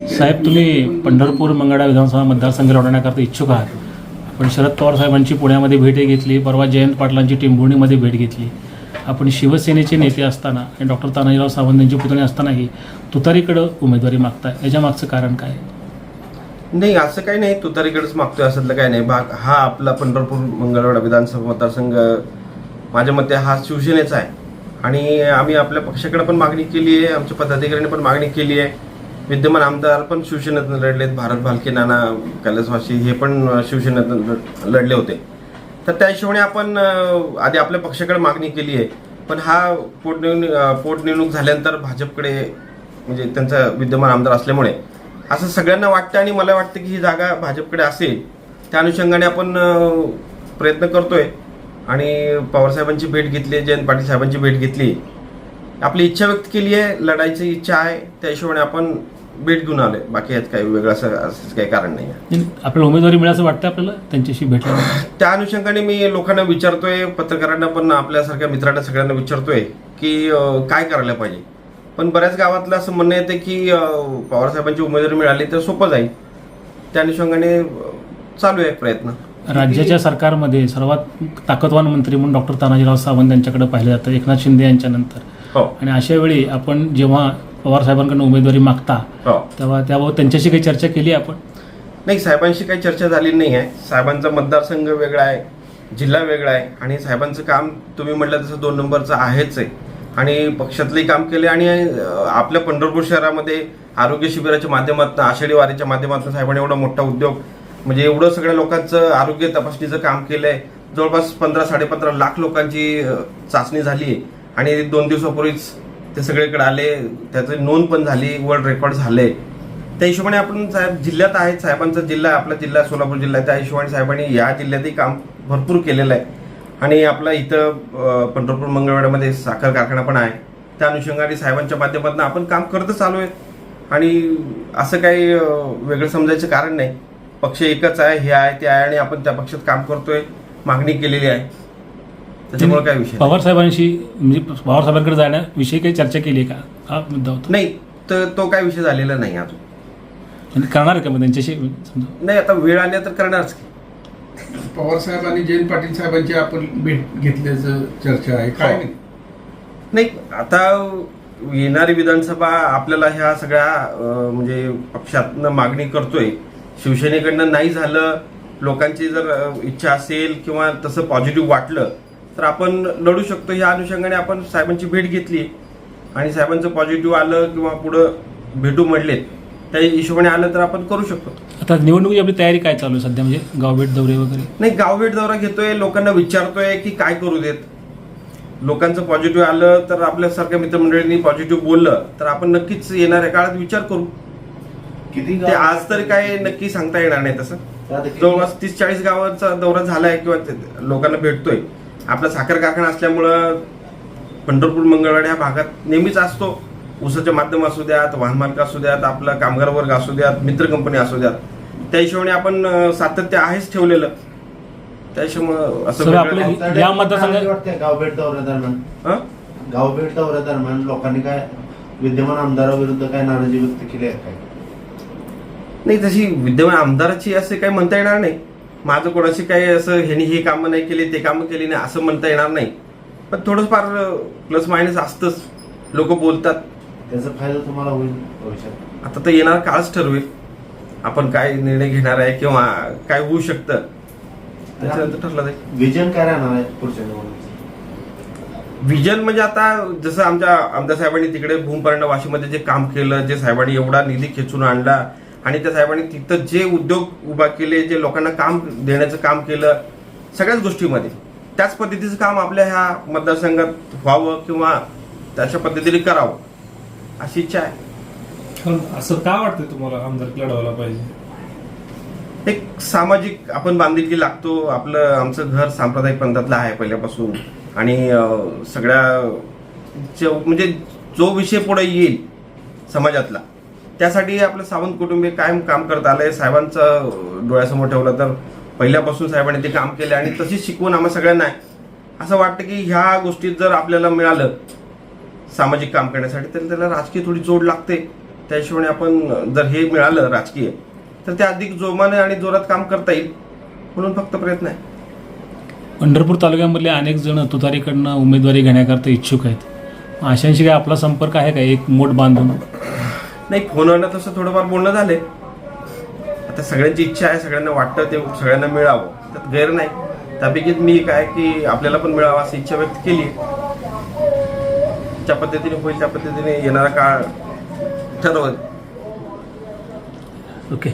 साहेब तुम्ही पंढरपूर मंगळा विधानसभा मतदारसंघ लढवण्याकरता इच्छुक आहात. आपण शरद पवार साहेबांची पुण्यामध्ये भेट घेतली परवा जयंत पाटलांची टिंबुणीमध्ये भेट घेतली. आपण शिवसेनेचे नेते असताना आणि डॉक्टर तानाजीराव सावंत यांचे पुतणे असतानाही तुतारीकडं उमेदवारी मागताय. याच्या मागचं कारण काय? नाही असं काही नाही. तुतारीकडेच मागतोय असं काही नाही. भाग हा आपला पंढरपूर मंगळवाडा विधानसभा मतदारसंघ माझ्या मते हा शिवसेनेचा आहे. आणि आम्ही आपल्या पक्षाकडे पण मागणी केली आहे आमच्या पदाधिकाऱ्यांनी पण मागणी केली आहे. विद्यमान आमदार पण शिवसेनेतून लढलेत. भारत भालके नाना कैलासवासी हे पण शिवसेनेतून लढले होते. तर त्या हिशोबाने आपण आधी आपल्या पक्षाकडे मागणी केली आहे. पण हा पोटनिवडणूक पोटनिवडणूक झाल्यानंतर भाजपकडे म्हणजे त्यांचा विद्यमान आमदार असल्यामुळे असं सगळ्यांना वाटतं आणि मला वाटतं की ही जागा भाजपकडे असेल त्या अनुषंगाने आपण प्रयत्न करतोय. आणि पवारसाहेबांची भेट घेतली जयंत पाटील साहेबांची भेट घेतली. आपली इच्छा व्यक्त केली आहे लढायची इच्छा आहे. त्या हिशोबाने आपण भेट घेऊन आलोय बाकी यात काही वेगळं असं असं काही कारण नाही आहे आणि आपल्याला उमेदवारी मिळायचं वाटतं आपल्याला? त्यांच्याशी भेटल्यानंतर त्या अनुषंगाने मी लोकांना विचारतोय पत्रकारांना पण आपल्यासारख्या मित्रांना सगळ्यांना विचारतोय की अं, काय करायला पाहिजे? पण बऱ्याच गावातलं असं म्हणणं येतं की अं, पवारसाहेबांची उमेदवारी मिळाली तर सोपं जाईल. त्या अनुषंगाने अं, चालू आहे प्रयत्न. राज्याच्या सरकारमध्ये सर्वात ताकदवान मंत्री म्हणून डॉक्टर तानाजीराव सावंत यांच्याकडे पाहिलं जातं. एकनाथ शिंदे यांच्यानंतर. हो. आणि अशा वेळी आपण जेव्हा पवार साहेबांकडून उमेदवारी मागता. हो. तेव्हा त्याबाबत त्यांच्याशी काही चर्चा केली आपण? नाही साहेबांशी काही चर्चा झाली नाही आहे. साहेबांचा मतदारसंघ वेगळा आहे जिल्हा वेगळा आहे आणि साहेबांचं काम तुम्ही म्हटलं तसं दोन नंबरचं आहेच आहे. आणि पक्षातलंही काम केले आणि आपल्या पंढरपूर शहरामध्ये आरोग्य शिबिराच्या माध्यमातून आषाढी वारीच्या माध्यमातून साहेबांनी एवढा मोठा उद्योग म्हणजे एवढं सगळ्या लोकांचं आरोग्य तपासणीचं काम केलंय. जवळपास पंधरा साडेपंधरा लाख लोकांची चाचणी झाली आहे. आणि दोन दिवसापूर्वीच ते सगळीकडे आले त्याची नोंद पण झाली वर्ल्ड रेकॉर्ड झाले. त्या हिशोबाने आपण साहेब जिल्ह्यात आहेत साहेबांचा जिल्हा आहे, आपला जिल्हा सोलापूर जिल्हा आहे. त्या हिशोबाने साहेबांनी या जिल्ह्यातही काम भरपूर केलेलं आहे. आणि आपला इथं पंढरपूर मंगळवाड्यामध्ये साखर कारखाना पण आहे. त्या अनुषंगाने साहेबांच्या माध्यमातून आपण काम करतच आलो आहे. आणि असं काही वेगळं समजायचं कारण नाही. पक्ष एकच आहे हे आहे ते आहे आणि आपण त्या पक्षात काम करतोय मागणी केलेली आहे. त्याच्यामुळे काय विषय नाही. पवार साहेबांशी म्हणजे पवार साहेबांकडे जाण्याविषयी काही चर्चा केली का? हा मुद्दा होता. नाही तर तो काय विषय झालेला नाही अजून. आणि करणार का मग त्यांच्याशी? समजा. नाही आता वेळ आली तर करणारच की. पवार साहेब आणि जयंत पाटील साहेबांची आपण भेट घेतल्याचं चर्चा आहे काय? हो. नाही नाही आता येणारी विधानसभा आपल्याला ह्या सगळ्या अं, म्हणजे पक्षातनं मागणी करतोय. शिवसेनेकडनं नाही झालं लोकांची जर अं, इच्छा असेल किंवा तसं पॉझिटिव्ह वाटलं तर आपण लढू शकतो. ह्या अनुषंगाने आपण साहेबांची भेट घेतली आणि साहेबांचं पॉझिटिव्ह आलं किंवा पुढं भेटू म्हणलेत त्या हिशोबाने आलं तर आपण करू शकतो. आता निवडणुकीची आपली तयारी काय चालू आहे सध्या? म्हणजे गावभेट दौरे वगैरे? नाही गावभेट दौरा घेतोय. लोकांना विचारतोय की काय करू देत? लोकांचं पॉझिटिव्ह आलं तर आपल्यासारख्या मित्रमंडळींनी पॉझिटिव्ह बोललं तर आपण नक्कीच येणाऱ्या काळात विचार करू. किती ते आज तरी काय नक्की सांगता येणार नाही तसं. जवळपास तीस चाळीस गावांचा दौरा झालाय किंवा लोकांना भेटतोय. आपला साखर कारखाना असल्यामुळं पंढरपूर मंगळवाड या भागात नेहमीच असतो. ऊसाच्या माध्यम असू द्यात वाहन मालक असू द्यात आपला कामगार वर्ग असू द्यात मित्र कंपनी असू द्यात. त्या हिशोबाने आपण सातत्य आहेच ठेवलेलं. त्या हिशोबाने असं या मतदारसंघात- वाटते गावभेट दौऱ्यादरम्यान? हं? गावभेट दौऱ्यादरम्यान लोकांनी काय विद्यमान आमदाराविरुद्ध काय नाराजी व्यक्त केली आहे काय? नाही तशी विद्यमान आमदाराची असं काही म्हणता येणार नाही. माझं कोणाशी काही असं ह्यांनी हे कामं नाही केली ते कामं केली नाही असं म्हणता येणार नाही. पण थोडंफार प्लस मायनस असतंच. लोक बोलतात. त्याचा फायदा तुम्हाला होईल भविष्यात. आता तर येणार काळच ठरवेल. आपण काय निर्णय घेणार आहे किंवा काय होऊ शकतं त्याच्यानंतर ठरलं जाईल. विजन काय राहणार आहे पुढच्या विजन म्हणजे आता जसं आमच्या आमदार साहेबांनी तिकडे भूमपर्यंत वाशीमध्ये जे काम केलं जे साहेबांनी एवढा निधी खेचून आणला आणि त्या साहेबांनी तिथं जे उद्योग उभा केले जे लोकांना काम देण्याचं काम केलं सगळ्याच गोष्टीमध्ये. त्याच पद्धतीचं काम आपल्या ह्या मतदारसंघात व्हावं किंवा त्याच्या पद्धतीने करावं अशी इच्छा आहे. असं का वाटतं तुम्हाला आमदार लढवायला पाहिजे? एक सामाजिक आपण बांधिलकी लागतो. आपलं आमचं घर सांप्रदायिक पंथातलं आहे पहिल्यापासून. आणि सगळ्या म्हणजे जो विषय पुढे येईल समाजातला त्यासाठी आपलं सावंत कुटुंबीय कायम काम करत आलंय. साहेबांचं डोळ्यासमोर ठेवलं तर पहिल्यापासून साहेबांनी ते काम केले आणि तशीच शिकवून आम्हा सगळ्यांना आहे. असं वाटतं की ह्या गोष्टीत जर आपल्याला मिळालं सामाजिक काम करण्यासाठी तर त्याला राजकीय थोडी जोड लागते. त्या हिशोबाने आपण जर हे मिळालं राजकीय तर ते अधिक जोमाने आणि जोरात काम करता येईल म्हणून फक्त प्रयत्न आहे. पंढरपूर तालुक्यामधले अनेक जण तुतारीकडनं उमेदवारी घेण्याकरता इच्छुक आहेत. अशांशी काय आपला संपर्क आहे का? एक मोठ बांधून? नाही फोनवरनं तसं थोडंफार बोलणं झालंय. आता सगळ्यांची इच्छा आहे सगळ्यांना वाटतं ते सगळ्यांना मिळावं. त्यात गैर नाही. त्यापैकीच मी काय की आपल्याला पण मिळावं अशी इच्छा व्यक्त केली. ज्या पद्धतीने होईल त्या पद्धतीने येणारा काळ ठरवत ओके